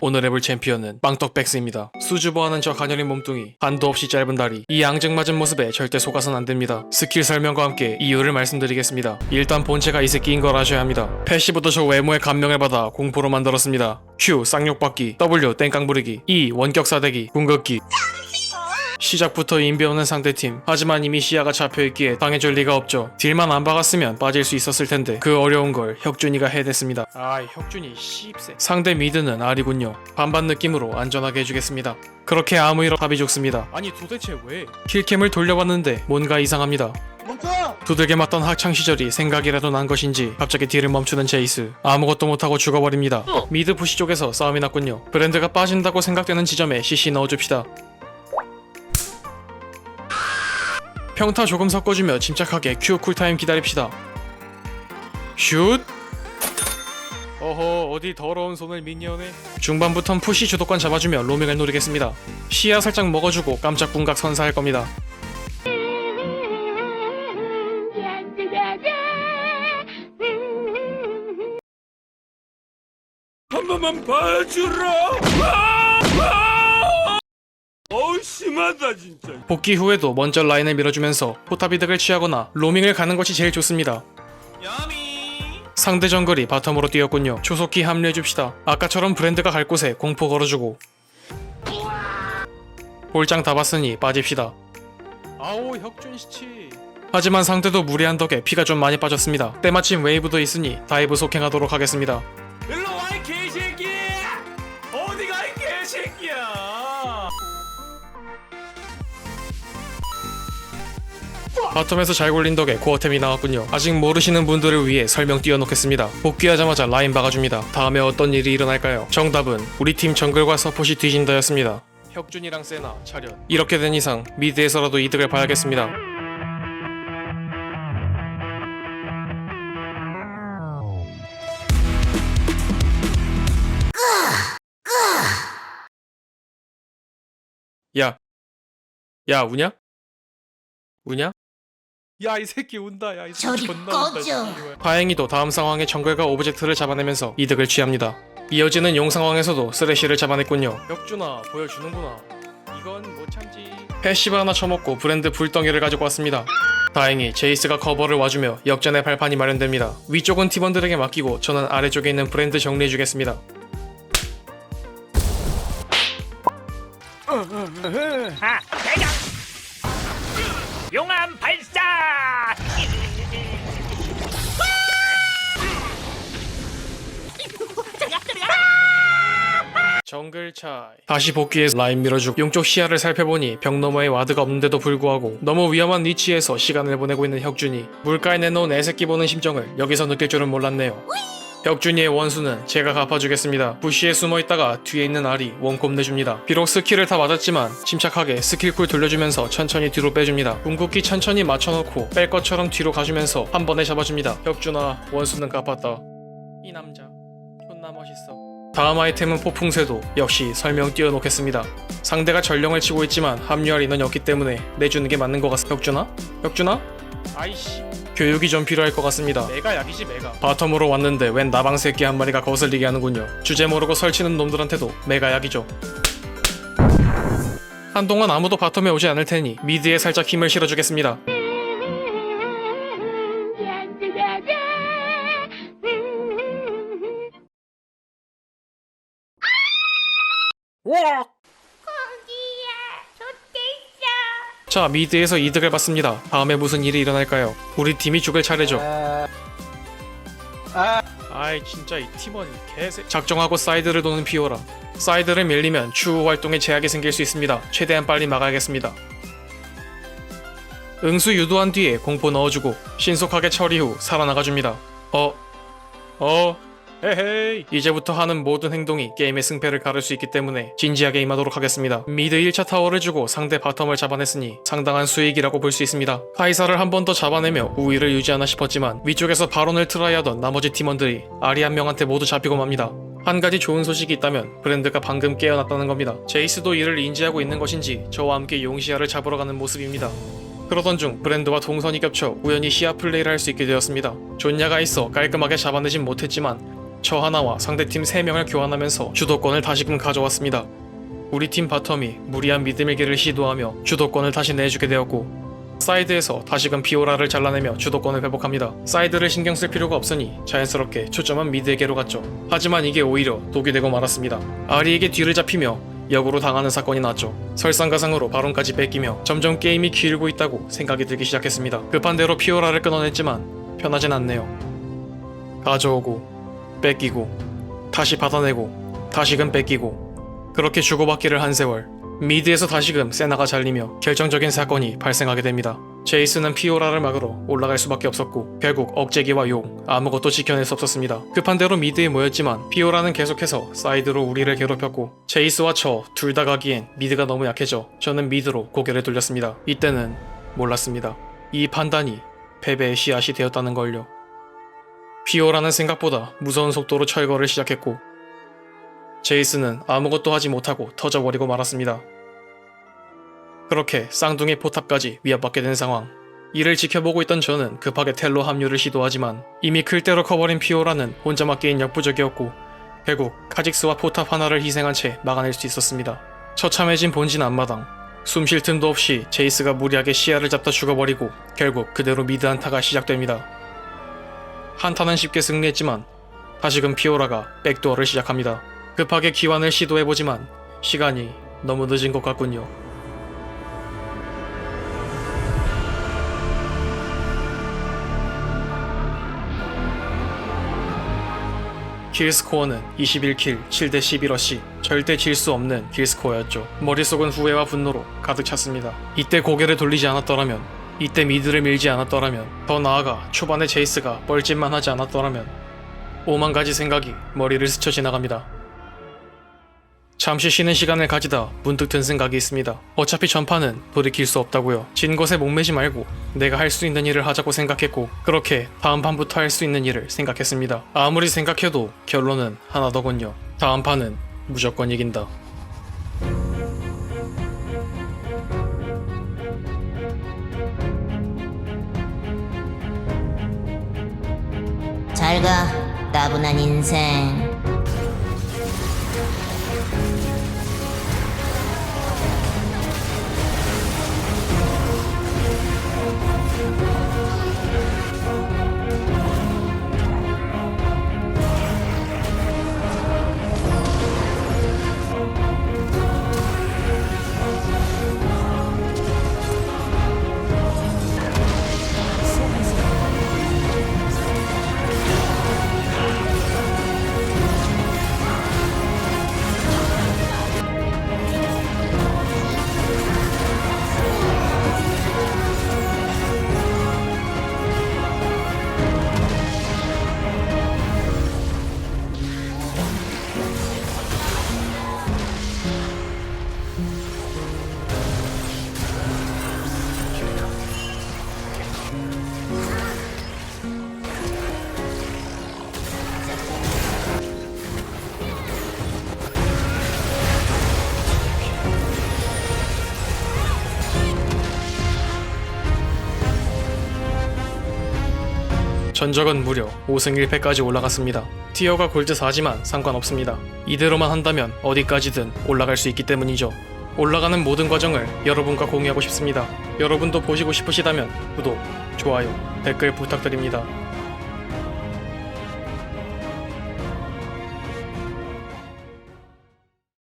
오늘 해볼 챔피언은 빵떡백스입니다. 수줍어하는 저 가녀린 몸뚱이, 한도 없이 짧은 다리, 이 앙증맞은 모습에 절대 속아선 안 됩니다. 스킬 설명과 함께 이유를 말씀드리겠습니다. 일단 본체가 이 새끼인 걸 아셔야 합니다. 패시부터 저 외모에 감명을 받아 공포로 만들었습니다. Q 쌍욕받기, W 땡깡 부리기, E 원격 사대기, 궁극기, 시작부터 인비 없는 상대팀. 하지만 이미 시야가 잡혀있기에 당해줄 리가 없죠. 딜만 안 박았으면 빠질 수 있었을 텐데 그 어려운 걸 혁준이가 해냈습니다. 아 혁준이 씹새. 상대 미드는 알이군요. 반반 느낌으로 안전하게 해주겠습니다. 그렇게 아무 일없 답이 좋습니다. 아니 도대체 왜? 킬캠을 돌려봤는데 뭔가 이상합니다. 두들겨 맞던 학창 시절이 생각이라도 난 것인지 갑자기 딜을 멈추는 제이스 아무것도 못하고 죽어버립니다. 미드 부시 쪽에서 싸움이 났군요. 브랜드가 빠진다고 생각되는 지점에 CC 넣어줍시다 평타 조금 섞어주며 침착하게 Q 쿨타임 기다립시다. 슛! 어허 어디 더러운 손을 미니언에 중반부턴 푸시 주도권 잡아주며 로밍을 노리겠습니다. 시야 살짝 먹어주고 깜짝 궁각 선사할 겁니다. 한 번만 봐주라. 심하다 진짜. 복귀 후에도 먼저 라인을 밀어주면서 포탑이득을 취하거나 로밍을 가는 것이 제일 좋습니다. 상대 정글이 바텀으로 뛰었군요. 조속히 합류해줍시다. 아까처럼 브랜드가 갈 곳에 공포 걸어주고 볼장 다 봤으니 빠집시다. 아오 혁준시치 하지만 상대도 무리한 덕에 피가 좀 많이 빠졌습니다. 때마침 웨이브도 있으니 다이브 속행하도록 하겠습니다. 바텀에서 잘 굴린 덕에 코어템이 나왔군요. 아직 모르시는 분들을 위해 설명 띄워놓겠습니다. 복귀하자마자 라인 박아줍니다. 다음에 어떤 일이 일어날까요? 정답은 우리 팀 정글과 서폿이 뒤진다였습니다. 혁준이랑 세나 차렷. 이렇게 된 이상 미드에서라도 이득을 봐야겠습니다. 야, 야 우냐? 우냐? 야 이 새끼 운다 야 이 새끼 저리 존나 꺼져. 운다 씨발. 다행히도 다음 상황에 정글과 오브젝트를 잡아내면서 이득을 취합니다 이어지는 용 상황에서도 쓰레쉬를 잡아냈군요 혁준아 보여주는구나 이건 못 참지 패시브 하나 쳐먹고 브랜드 불덩이를 가지고 왔습니다 다행히 제이스가 커버를 와주며 역전의 발판이 마련됩니다 위쪽은 팀원들에게 맡기고 저는 아래쪽에 있는 브랜드 정리해주겠습니다 아! 용암 발사! 정글 차이. 다시 복귀해서 라인 밀어주고 용쪽 시야를 살펴보니 벽 너머에 와드가 없는데도 불구하고 너무 위험한 위치에서 시간을 보내고 있는 혁준이 물가에 내놓은 애새끼 보는 심정을 여기서 느낄 줄은 몰랐네요 혁준이의 원수는 제가 갚아주겠습니다 부시에 숨어있다가 뒤에 있는 알이 원콤 내줍니다 비록 스킬을 다 맞았지만 침착하게 스킬쿨 돌려주면서 천천히 뒤로 빼줍니다 궁극기 천천히 맞춰놓고 뺄 것처럼 뒤로 가주면서 한 번에 잡아줍니다 혁준아 원수는 갚았다 이 남자 존나 멋있어 다음 아이템은 폭풍새도 역시 설명 띄워놓겠습니다. 상대가 전령을 치고 있지만 합류할 인원이 없기 때문에 내주는 게 맞는 것 같습니다. 혁준아? 혁준아? 아이씨 교육이 좀 필요할 것 같습니다. 메가 약이지 메가. 바텀으로 왔는데 웬 나방 새끼 한 마리가 거슬리게 하는군요. 주제 모르고 설치는 놈들한테도 메가 약이죠. 한동안 아무도 바텀에 오지 않을 테니 미드에 살짝 힘을 실어주겠습니다. 자 미드에서 이득을 봤습니다. 다음에 무슨 일이 일어날까요? 우리 팀이 죽을 차례죠. 아이 진짜 이 팀원 개새 작정하고 사이드를 도는 피오라 사이드를 밀리면 추후 활동에 제약이 생길 수 있습니다 최대한 빨리 막아야겠습니다 응수 유도한 뒤에 공포 넣어주고 신속하게 처리 후 살아나가줍니다 어? 어? 헤헤이. 이제부터 하는 모든 행동이 게임의 승패를 가를 수 있기 때문에 진지하게 임하도록 하겠습니다. 미드 1차 타워를 주고 상대 바텀을 잡아냈으니 상당한 수익이라고 볼 수 있습니다. 카이사를 한 번 더 잡아내며 우위를 유지하나 싶었지만 위쪽에서 바론을 트라이하던 나머지 팀원들이 아리 한 명한테 모두 잡히고 맙니다. 한 가지 좋은 소식이 있다면 브랜드가 방금 깨어났다는 겁니다. 제이스도 이를 인지하고 있는 것인지 저와 함께 용시아를 잡으러 가는 모습입니다. 그러던 중 브랜드와 동선이 겹쳐 우연히 시야 플레이를 할 수 있게 되었습니다. 존야가 있어 깔끔하게 잡아내진 못했지만 저 하나와 상대팀 3명을 교환하면서 주도권을 다시금 가져왔습니다. 우리 팀 바텀이 무리한 미드밀기를 시도하며 주도권을 다시 내주게 되었고 사이드에서 다시금 피오라를 잘라내며 주도권을 회복합니다. 사이드를 신경 쓸 필요가 없으니 자연스럽게 초점은 미드에게로 갔죠. 하지만 이게 오히려 독이 되고 말았습니다. 아리에게 뒤를 잡히며 역으로 당하는 사건이 났죠. 설상가상으로 바론까지 뺏기며 점점 게임이 길고 있다고 생각이 들기 시작했습니다. 급한 대로 피오라를 끊어냈지만 편하진 않네요. 가져오고 뺏기고 다시 받아내고 다시금 뺏기고 그렇게 주고받기를 한 세월 미드에서 다시금 세나가 잘리며 결정적인 사건이 발생하게 됩니다. 제이스는 피오라를 막으러 올라갈 수밖에 없었고 결국 억제기와 용 아무것도 지켜낼 수 없었습니다. 급한 대로 미드에 모였지만 피오라는 계속해서 사이드로 우리를 괴롭혔고 제이스와 저 둘 다 가기엔 미드가 너무 약해져 저는 미드로 고개를 돌렸습니다. 이때는 몰랐습니다. 이 판단이 패배의 씨앗이 되었다는 걸요. 피오라는 생각보다 무서운 속도로 철거를 시작했고 제이스는 아무것도 하지 못하고 터져버리고 말았습니다. 그렇게 쌍둥이 포탑까지 위협받게 된 상황. 이를 지켜보고 있던 저는 급하게 텔로 합류를 시도하지만 이미 클대로 커버린 피오라는 혼자 맞기엔 역부족이었고 결국 카직스와 포탑 하나를 희생한 채 막아낼 수 있었습니다. 처참해진 본진 앞마당. 숨 쉴 틈도 없이 제이스가 무리하게 시야를 잡다 죽어버리고 결국 그대로 미드 한타가 시작됩니다. 한타는 쉽게 승리했지만 다시금 피오라가 백도어를 시작합니다. 급하게 기환을 시도해보지만 시간이 너무 늦은 것 같군요. 킬스코어는 21킬 7대 11러시 절대 질 수 없는 킬스코어였죠. 머릿속은 후회와 분노로 가득 찼습니다. 이때 고개를 돌리지 않았더라면 이때 미드를 밀지 않았더라면 더 나아가 초반에 제이스가 뻘짓만 하지 않았더라면 오만 가지 생각이 머리를 스쳐 지나갑니다. 잠시 쉬는 시간을 가지다 문득 든 생각이 있습니다. 어차피 전파는 돌이킬 수 없다고요. 진 것에 목매지 말고 내가 할 수 있는 일을 하자고 생각했고 그렇게 다음 판부터 할 수 있는 일을 생각했습니다. 아무리 생각해도 결론은 하나더군요. 다음 판은 무조건 이긴다. 잘 가, 따분한 인생. 전적은 무려 5승 1패까지 올라갔습니다. 티어가 골드 4지만 상관없습니다. 이대로만 한다면 어디까지든 올라갈 수 있기 때문이죠. 올라가는 모든 과정을 여러분과 공유하고 싶습니다. 여러분도 보시고 싶으시다면 구독, 좋아요, 댓글 부탁드립니다.